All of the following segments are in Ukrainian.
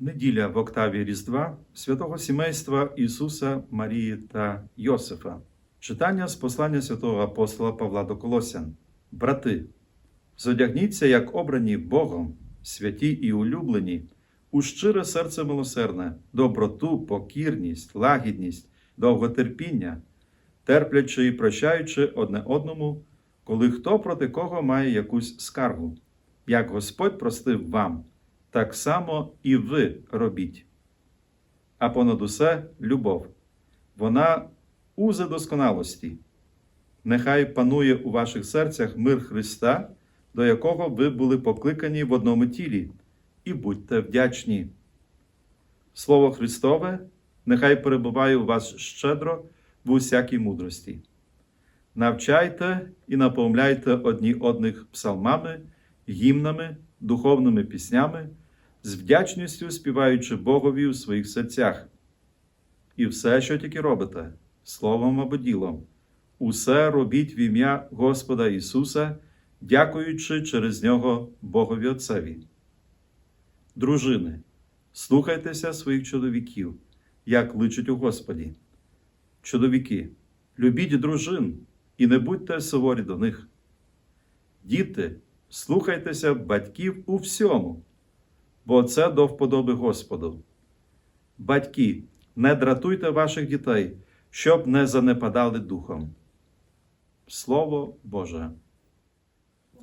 Неділя в октаві Різдва святого сімейства Ісуса, Марії та Йосифа. Читання з послання святого апостола Павла до Колосян. Брати, зодягніться, як обрані Богом, святі і улюблені, у щире серце милосердне, доброту, покірність, лагідність, довготерпіння, терплячи і прощаючи одне одному, коли хто проти кого має якусь скаргу, як Господь простив вам так само і ви робіть. А понад усе любов. Вона узе досконалості. Нехай панує у ваших серцях мир Христа, до якого ви були покликані в одному тілі, і будьте вдячні. Слово Христове нехай перебуває у вас щедро в усякій мудрості. Навчайте і наповняйте одні одних псалмами, гімнами, духовними піснями, з вдячністю співаючи Богові у своїх серцях. І все, що тільки робите, словом або ділом, усе робіть в ім'я Господа Ісуса, дякуючи через Нього Богові Отцеві. Дружини, слухайтеся своїх чоловіків, як личить у Господі. Чоловіки, любіть дружин і не будьте суворі до них. Діти, слухайтеся батьків у всьому, бо це до вподоби Господу. Батьки, не дратуйте ваших дітей, щоб не занепадали духом. Слово Боже.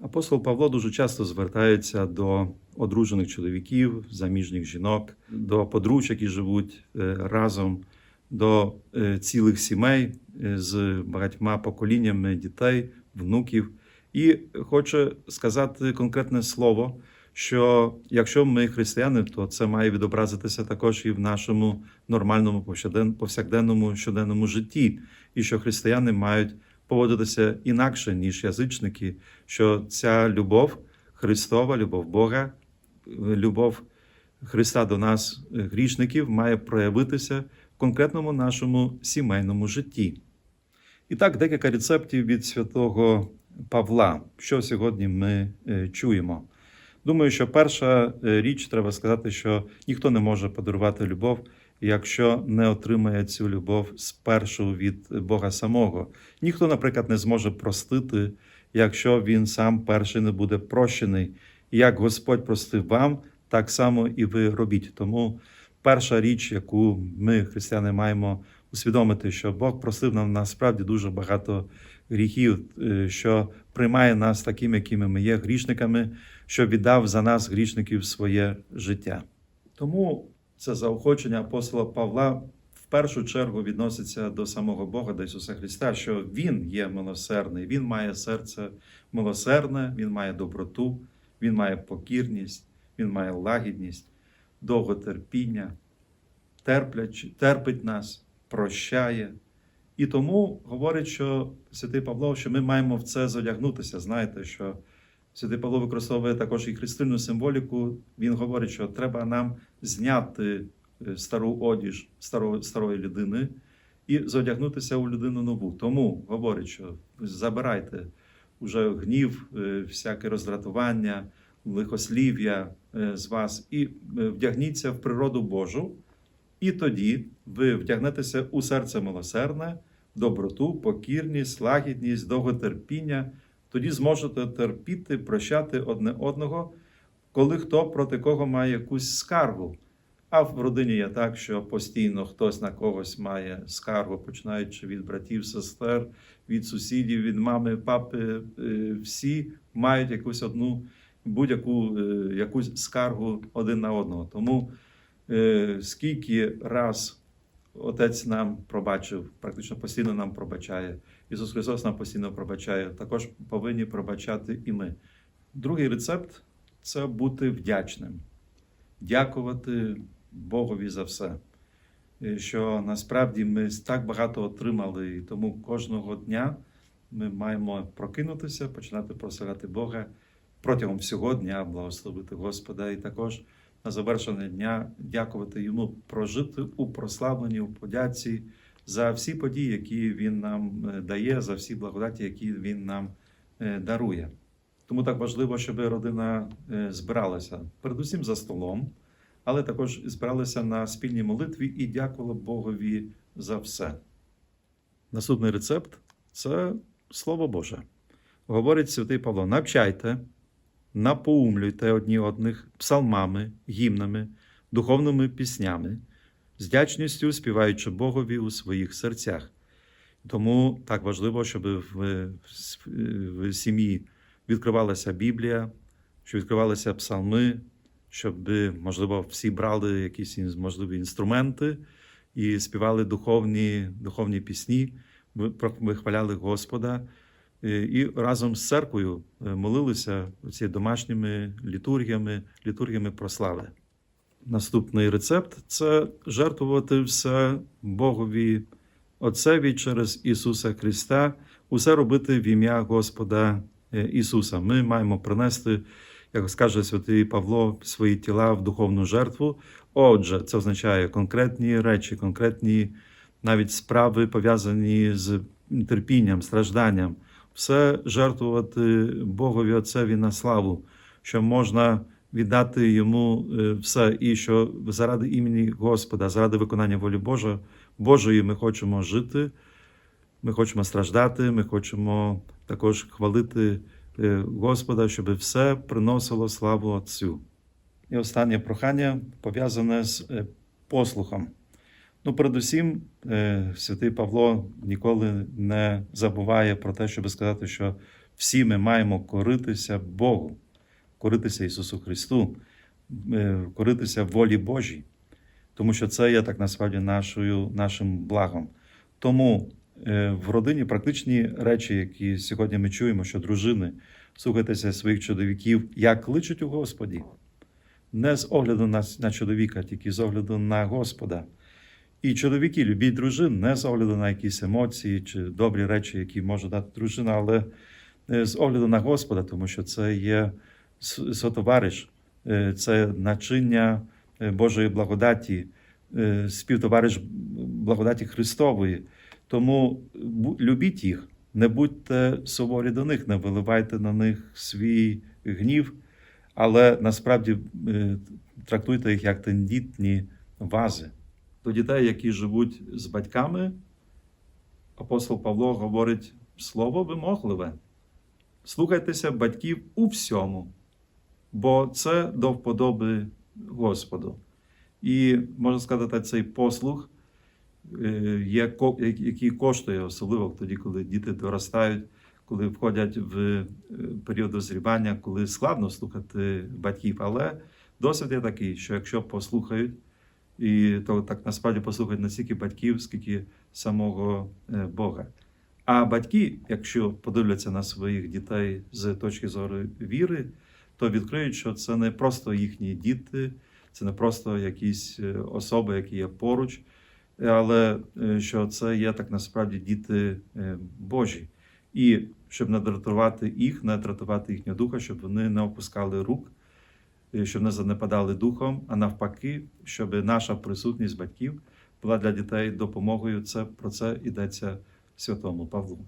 Апостол Павло дуже часто звертається до одружених чоловіків, заміжніх жінок, до подружжя, які живуть е, разом, до е, цілих сімей е, з багатьма поколіннями дітей, внуків. І хоче сказати конкретне слово, що якщо ми християни, то це має відобразитися також і в нашому нормальному повсякденному щоденному житті, і що християни мають поводитися інакше, ніж язичники, що ця любов Христова, любов Бога, любов Христа до нас, грішників, має проявитися в конкретному нашому сімейному житті. І так, декілька рецептів від святого Павла, що сьогодні ми е, чуємо. Думаю, що перша е, річ треба сказати, що ніхто не може подарувати любов, якщо не отримає цю любов спершу від Бога самого. Ніхто, наприклад, не зможе простити, якщо він сам перший не буде прощений. Як Господь простив вам, так само і ви робіть. Тому перша річ, яку ми, християни, маємо усвідомити, що Бог простив нам насправді дуже багато гріхів, е, що приймає нас такими, якими ми є, грішниками, що віддав за нас грішників своє життя. Тому це заохочення апостола Павла в першу чергу відноситься до самого Бога, до Ісуса Христа, що Він є милосердний, Він має серце милосердне, Він має доброту, Він має покірність, Він має лагідність, довготерпіння, терплячи, терпить нас, прощає. І тому говорить, що святий Павло, що ми маємо в це зодягнутися. Знаєте, що святий Павло використовує також і христильну символіку. Він говорить, що треба нам зняти е, стару одіж старої, старої людини і зодягнутися у людину нову. Тому говорить, що забирайте уже гнів, е, всяке роздратування, лихослів'я е, з вас і вдягніться в природу Божу. І тоді ви вдягнетеся у серце милосердне, доброту, покірність, лагідність, довготерпіння. Тоді зможете терпіти, прощати одне одного, коли хто проти кого має якусь скаргу. А в родині є так, що постійно хтось на когось має скаргу, починаючи від братів, сестер, від сусідів, від мами, папи, е, всі мають якусь одну будь-яку е, якусь скаргу один на одного. Тому скільки раз Отець нам пробачив, практично постійно нам пробачає. Ісус Христос нам постійно пробачає. Також повинні пробачати і ми. Другий рецепт це бути вдячним, дякувати Богові за все. Е, Що насправді ми так багато отримали, і тому кожного дня ми маємо прокинутися, починати прославляти Бога протягом всього дня, благословити Господа, і також на завершення дня дякувати йому, прожити у прославленні, у подяці за всі події, які він нам е, дає, за всі благодаті, які він нам е, дарує. Тому так важливо, щоб родина е, збиралася передусім за столом, але також збиралися на спільній молитві і дякували Богові за все. Наступний рецепт це Слово Боже. Говорить святий Павло: навчайте, напоумлюйте одні одних псалмами, гімнами, духовними піснями, з вдячністю співаючи Богові у своїх серцях. Тому так важливо, щоб в, в сім'ї відкривалася Біблія, щоб відкривалися псалми, щоб, можливо, всі брали якісь можливі інструменти і співали духовні, духовні пісні, вихваляли Господа. Е, І разом з церквою е, молилися ці домашніми літургіями, літургіями прослави. Наступний рецепт це жертвувати все Богові Отцеві через Ісуса Христа, усе робити в ім'я Господа е, Ісуса. Ми маємо принести, як скаже святий Павло, свої тіла в духовну жертву. Отже, це означає конкретні речі, конкретні навіть справи пов'язані з терпінням, стражданням. Все жертвувати Богові Отцеві на славу, що можна віддати йому е, все, і що заради імені Господа, заради виконання волі Божої, Божої ми хочемо жити, ми хочемо страждати, ми хочемо також хвалити е, Господа, щоб все приносило славу Отцю. І останнє прохання пов'язане з е, послухом. Ну, передусім, е, святий Павло ніколи не забуває про те, щоб сказати, що всі ми маємо коритися Богу, коритися Ісусу Христу, е, коритися волі Божій, тому що це є так насправді нашою, нашим благом. Тому е, в родині практичні речі, які сьогодні ми чуємо, що дружини слухайтеся своїх чоловіків, як кличуть у Господі, не з огляду на, на чоловіка, тільки з огляду на Господа. І чоловіки, любіть дружин, не з огляду на якісь емоції чи добрі речі, які може дати дружина, але е, з огляду на Господа, тому що це є сотовариш, е, це начиння е, Божої благодаті, співтовариш благодаті Христової. Тому любіть їх, не будьте суворі до них, не виливайте на них свій гнів, але насправді трактуйте їх як тендітні вази. До дітей, які живуть з батьками, апостол Павло говорить слово вимогливе. Слухайтеся батьків у всьому, бо це до вподоби Господу. І можна сказати, цей послух, е, який коштує, особливо тоді, коли діти доростають, коли входять в е, період дозрівання, коли складно слухати батьків. Але досвід є такий, що якщо послухають, і то так насправді послухають не стільки батьків, скільки самого е, Бога. А батьки, якщо подивляться на своїх дітей з точки зору віри, то відкриють, що це не просто їхні діти, це не просто якісь е, особи, які є поруч, але е, що це є так насправді діти Божі. І щоб не дратувати їх, не дратувати їхнього духа, щоб вони не опускали рук, щоб не занепадали духом, а навпаки, щоб наша присутність батьків була для дітей допомогою. Це про це йдеться Святому Павлу.